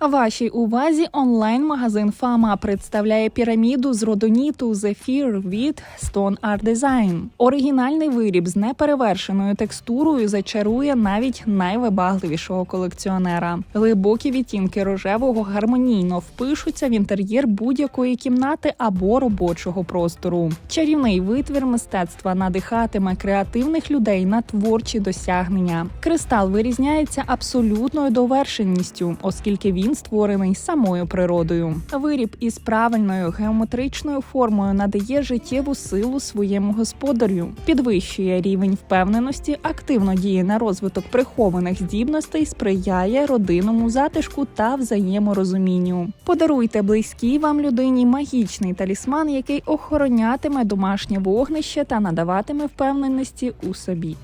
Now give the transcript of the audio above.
Вашій увазі онлайн-магазин Фама представляє піраміду з родоніту Zephyr від Stone Art Design. Оригінальний виріб з неперевершеною текстурою зачарує навіть найвибагливішого колекціонера. Глибокі відтінки рожевого гармонійно впишуться в інтер'єр будь-якої кімнати або робочого простору. Чарівний витвір мистецтва надихатиме креативних людей на творчі досягнення. Кристал вирізняється абсолютною довершеністю, оскільки він створений самою природою. Виріб із правильною геометричною формою надає життєву силу своєму господарю, підвищує рівень впевненості, активно діє на розвиток прихованих здібностей, сприяє родинному затишку та взаєморозумінню. Подаруйте близькій вам людині магічний талісман, який охоронятиме домашнє вогнище та надаватиме впевненості у собі.